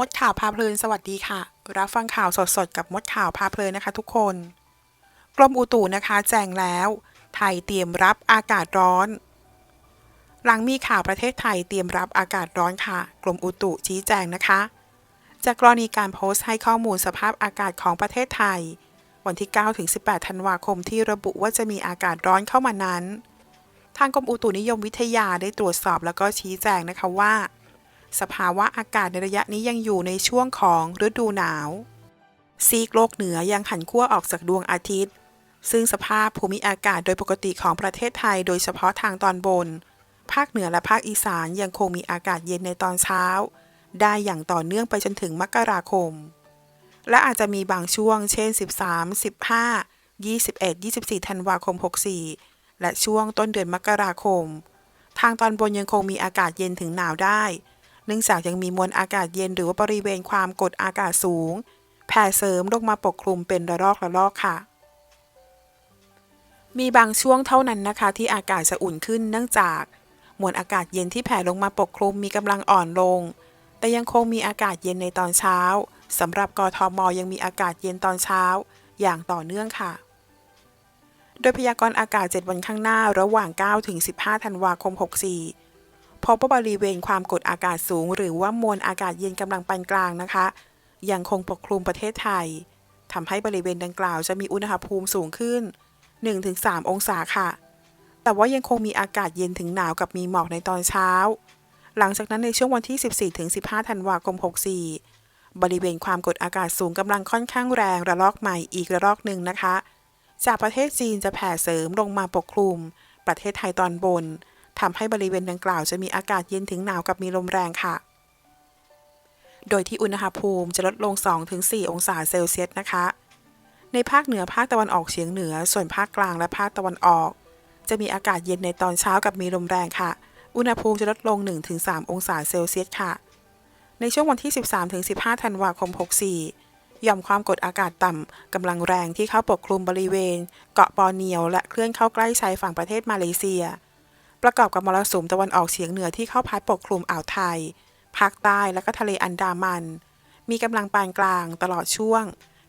มดข่าวพาเพลินสวัสดีค่ะ รับฟังข่าวสดๆ กับมดข่าวพาเพลินนะคะทุกคน กรมอุตุนะคะ แจ้งแล้ว ไทยเตรียมรับอากาศร้อน หลังมีข่าวประเทศไทยเตรียมรับอากาศร้อนค่ะ กรมอุตุชี้แจงนะคะ จากกรณีการโพสต์ให้ข้อมูลสภาพอากาศของประเทศไทย วันที่ 9-18 ธันวาคมที่ระบุว่าจะมีอากาศร้อนเข้ามานั้น ทางกรมอุตุนิยมวิทยาได้ตรวจสอบแล้วก็ชี้แจงนะคะว่า สภาวะอากาศในระยะนี้ยังอยู่ในช่วงของฤดูหนาว ซีกโลกเหนือยังหันขั้วออกจากดวงอาทิตย์ ซึ่งสภาพภูมิอากาศโดยปกติของประเทศไทย โดยเฉพาะทางตอนบน ภาคเหนือและภาคอีสานยังคงมีอากาศเย็นในตอนเช้า ได้อย่างต่อเนื่องไปจนถึงมกราคม และอาจจะมีบางช่วง เช่น 13 15 21 24 ธันวาคม 64 และช่วงต้นเดือนมกราคม ทางตอนบนยังคงมีอากาศเย็นถึงหนาวได้ นื่องจากยังมีมวลอากาศเย็นหรือว่าบริเวณความกดอากาศสูง แผ่เสริมลงมาปกคลุมเป็นระลอกระลอกค่ะ มีบางช่วงเท่านั้นนะคะ ที่อากาศจะอุ่นขึ้นเนื่องจากมวลอากาศเย็นที่แผ่ลงมาปกคลุมมีกำลังอ่อนลง แต่ยังคงมีอากาศเย็นในตอนเช้าสำหรับกทมยังมีอากาศเย็นตอนเช้า อย่างต่อเนื่องค่ะ โดยพยากรณ์อากาศ 7 วันข้างหน้าระหว่าง 9 ถึง 15 ธันวาคม 64 พบว่าบริเวณความกดอากาศสูง หรือว่ามวลอากาศเย็นกำลังปานกลางนะคะ ยังคงปกคลุมประเทศไทยทำให้บริเวณดังกล่าวจะมีอุณหภูมิสูงขึ้น 1-3 องศาค่ะ แต่ว่ายังคงมีอากาศเย็นถึงหนาวกับมีหมอกในตอนเช้า หลังจากนั้นในช่วงวันที่ 14-15 ธันวาคม 64 บริเวณความกดอากาศสูงกำลังค่อนข้างแรงระลอกใหม่อีกระลอกหนึ่งนะคะ จากประเทศจีนจะแผ่เสริมลงมาปกคลุม ประเทศไทยตอนบน ทำให้บริเวณดังกล่าวจะมีอากาศเย็นถึงหนาวกับมีลมแรงค่ะ โดยที่อุณหภูมิจะลดลง 2-4 องศาเซลเซียสนะคะ ในภาคเหนือภาคตะวันออกเฉียงเหนือ ส่วนภาคกลางและภาคตะวันออก จะมีอากาศเย็นในตอนเช้ากับมีลมแรงค่ะ อุณหภูมิจะลดลง 1-3 องศาเซลเซียสค่ะ ในช่วงวันที่ 13-15 ธันวาคม 64หย่อมความกดอากาศต่ำกำลังแรงที่เข้าปกคลุมบริเวณ เกาะบอร์เนียวและเคลื่อนเข้าใกล้ชายฝั่งประเทศมาเลเซีย ประกอบกับมรสุมตะวันออกเฉียงเหนือที่เข้าพัดปกคลุมอ่าวไทย ภาคใต้และก็ทะเลอันดามัน มีกำลังปานกลางตลอดช่วง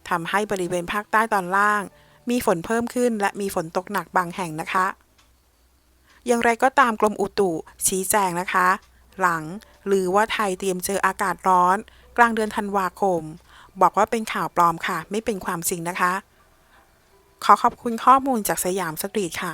ทำให้บริเวณภาคใต้ตอนล่าง มีฝนเพิ่มขึ้น และมีฝนตกหนักบางแห่งนะคะ อย่างไรก็ตามกรมอุตุชี้แจงนะคะ หลังหรือว่าไทยเตรียมเจออากาศร้อน กลางเดือนธันวาคม บอกว่าเป็นข่าวปลอมค่ะ ไม่เป็นความจริงนะคะ ขอขอบคุณข้อมูลจากสยามสตรีทค่ะ